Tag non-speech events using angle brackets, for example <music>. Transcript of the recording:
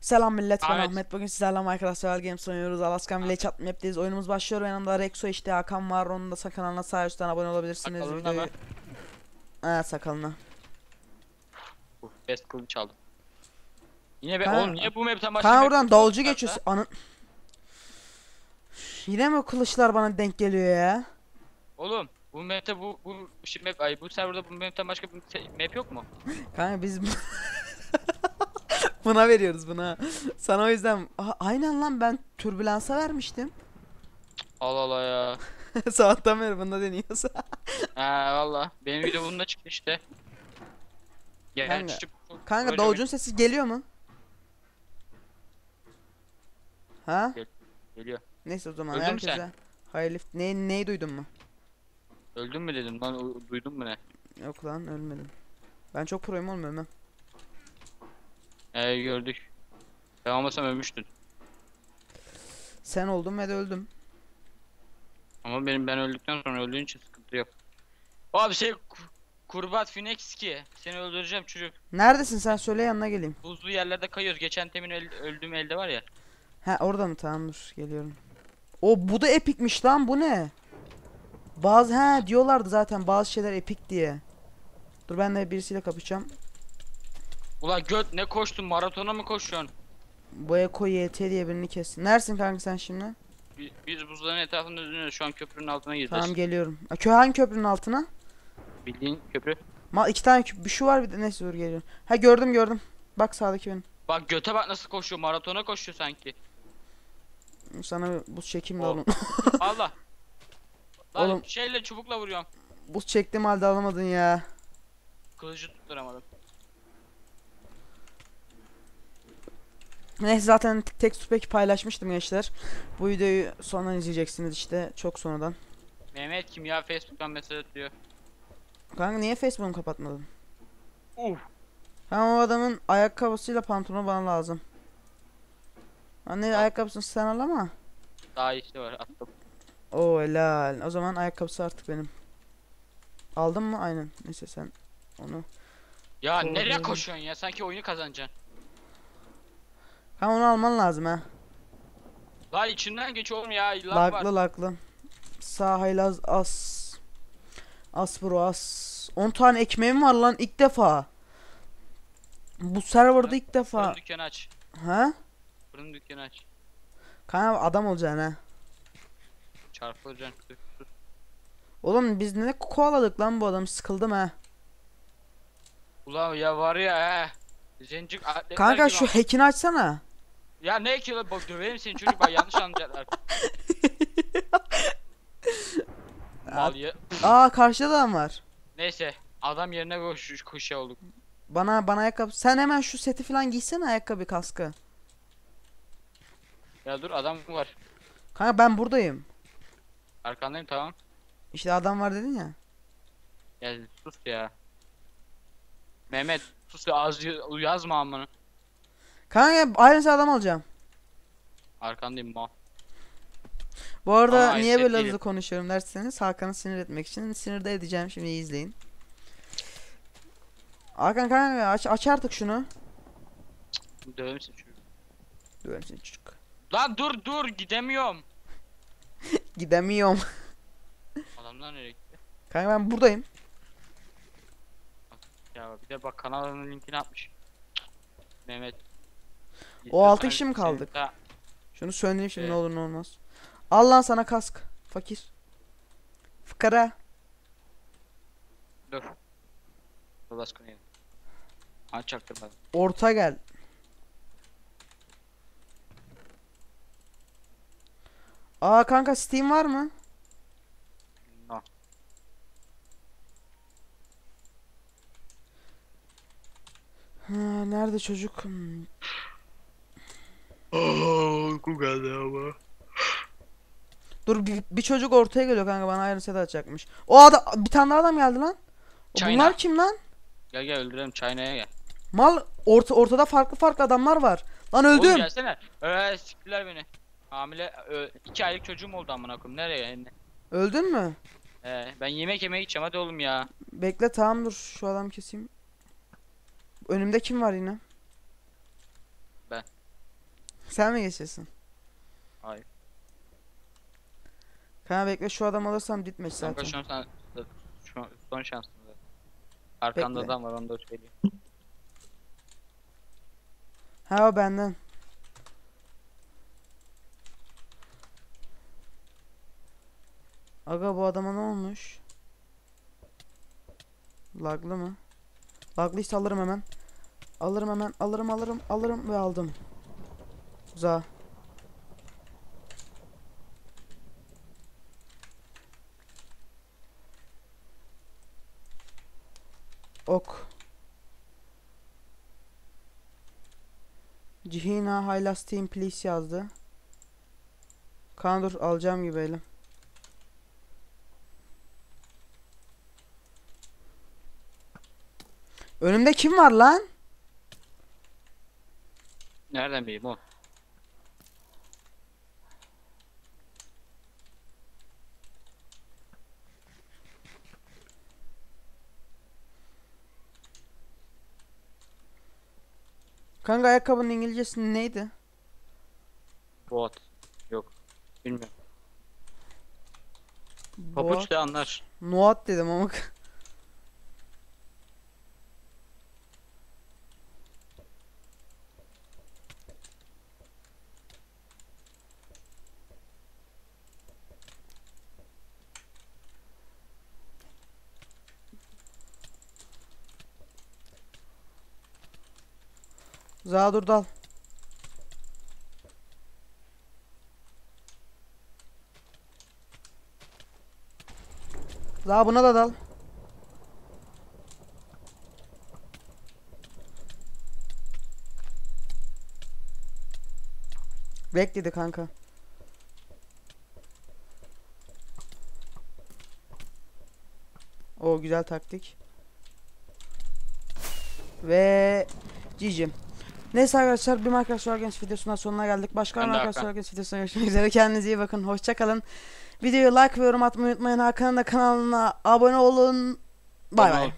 Selam millet ben Evet. Ahmet. Bugün sizlerle Minecraft Survival Games oynuyoruz. Alaskan Village Atma Map'teyiz. Oyunumuz başlıyor. Yanımda Rexo işte Hakan var. Onun da kanalına sağ üstten abone olabilirsiniz. Sakalına videoyu mı? Evet sakalına Uf, best kılıç aldım. Yine be oğlum niye bu map'ten başka Kanka buradan kanka? geçiyorsun. Anın Yine mi kılıçlar bana denk geliyor ya Oğlum bu map'te bu bu şey map ay bu serverda bu map'ten başka bir se- map yok mu? <gasps> Kanka biz <laughs> Buna veriyoruz buna Sana o yüzden Aha, aynen lan ben türbülansa vermiştim Allah Allah ya. <laughs> Sabahtan beri bunda deniyoruz <laughs> Ha valla benim video bunda çıktı işte. Kanka- Gerçi Kanka böyle davulcunun sesi geliyor mu? Ha? geliyor. Neyse o zaman Öldün mü sen? herkese hayırlı ne neyi duydun mu? Öldün mü dedim lan duydun mu ne? Yok lan ölmedim. Ben çok proyum oğlum ölmem. Ee gördük. Ben olmasam ölmüştün. Sen oldun ve de öldüm. Ama benim ben öldükten sonra öldüğün için sıkıntı yok. Abi şey ku- Kurbat Phoenix ki seni öldüreceğim çocuk. Neredesin sen söyle yanına geleyim. Buzlu yerlerde kayıyoruz. Geçen temin öl- öldüğüm elde var ya. Ha orada mı tamam dur geliyorum. O bu da epikmiş lan bu ne? Bazı ha diyorlardı zaten bazı şeyler epik diye. Dur ben de birisiyle kapışacağım. Ulan göt ne koştun maratona mı koşuyorsun? Bu Eko YT diye birini kessin. Neresin kanka sen şimdi? Bi- Biz buzların etrafında dönüyoruz şu an köprünün altına gireceğiz. Tamam geliyorum. Ha, Kö hangi köprünün altına? Bildiğin köprü. Ma iki tane kö- bir şu var bir de neyse dur geliyorum. Ha gördüm gördüm. Bak sağdaki benim. Bak göte bak nasıl koşuyor maratona koşuyor sanki. Sana buz çekeyim de oğlum. <laughs> <laughs> Allah. Lan Oğlum. şeyle çubukla vuruyorum. buz çektim halde alamadın ya. Kılıcı tutturamadım. Neyse zaten tek pek paylaşmıştım gençler. Bu videoyu sonradan izleyeceksiniz işte çok sonradan. Mehmet kim ya Facebook'tan mesaj atıyor. Kanka niye Facebook'u kapatmadın? Uf. Ha o adamın ayakkabısıyla pantolonu bana lazım. Anne ayakkabısını sen al ama. Daha işte var attım. Oo helal. O zaman ayakkabısı artık benim. Aldın mı? Aynen. Neyse sen onu. Ya Doğru nereye koşuyorsun ya sanki oyunu kazanacaksın. Ha onu alman lazım ha. Lan içinden geç oğlum ya var. Laklı laklı. Sağ haylaz as. As bro as. 10 tane ekmeğim var lan ilk defa. Bu serverda ilk defa. Dükkanı aç. Ha? Fırın dükkanı aç. Kanka adam olacaksın ha. Çarpılacaksın. Oğlum biz ne kovaladık lan bu adamı sıkıldım ha. Ulan ya var ya he. Zencik Kanka şu hack'ini açsana. Ya ne ki lan bak döverim seni çocuk bak yanlış anlayacaklar. <laughs> Mal ya. Aa karşıda da adam var. Neyse adam yerine koş koş olduk. Bana bana ayakkabı. Sen hemen şu seti falan giysene ayakkabı kaskı. Ya dur adam var. Kanka ben buradayım. Arkandayım tamam. İşte adam var dedin ya. Ya sus ya. Mehmet sus ya az yazma amına. Kanka aynısı adam alacağım. Arkandayım mal. Bu arada Aa, niye böyle hızlı konuşuyorum derseniz Hakan'ı sinir etmek için sinir de edeceğim şimdi izleyin. Hakan kanka aç, aç artık şunu. Döverim seni çocuk. Seni çocuk. Lan dur dur gidemiyorum. <laughs> Gidemiyorum. <laughs> Adamlar nereye gitti? Kanka ben buradayım. Ya bir de bak kanalının linkini atmış. Mehmet. O altı İstiyorsan kişi mi seni kaldık? Şunu söndüreyim şimdi ne Evet. olur ne olmaz. Al lan sana kask. Fakir. Fıkara. Dur. Dur baskını yedim. Çaktırmadım. Orta gel. Aa kanka Steam var mı? No. Ha, nerede çocuk? Hmm. Uyku geldi ama. Dur bir, bir çocuk ortaya geliyor kanka bana ayrı set açacakmış. O adam bir tane daha adam geldi lan. O China. bunlar kim lan? Gel gel öldürelim China'ya gel. Mal orta ortada farklı farklı adamlar var. Lan Oğlum öldüm. gelsene. Eee siktiler beni. Hamile ö, iki aylık çocuğum oldu amına koyayım. Nereye? Ne- Öldün mü? Ee, ben yemek yemeye gideceğim hadi oğlum ya. Bekle tamam dur şu adam keseyim. Önümde kim var yine? Ben. Sen mi geçiyorsun? Hayır. Kanka bekle şu adam alırsam ditmeç Kanka zaten. şu an sen şu son şansın zaten. Arkanda Bekle. adam var onu da söyleyeyim. Ha o benden. Aga bu adama ne olmuş? Laglı mı? Laglıysa alırım hemen. Alırım hemen. Alırım alırım alırım ve aldım. Za. Ok. Cihina Hylas Team Please yazdı. Kaan dur alacağım gibi elim. Önümde kim var lan? Nereden bileyim o? Kanka ayakkabının İngilizcesi neydi? Bot. Yok. Bilmiyorum. Boat. Papuç da anlar. Noat dedim ama. Za dur dal. Za buna da dal. Bekledi kanka. O güzel taktik. Ve Cicim. Neyse arkadaşlar bir Minecraft Surgeons videosunun sonuna geldik. Başka bir Minecraft. Surgeons videosuna görüşmek üzere. Kendinize iyi bakın. Hoşçakalın. Videoyu like ve yorum atmayı unutmayın. Hakan'ın da kanalına abone olun. Bay bay.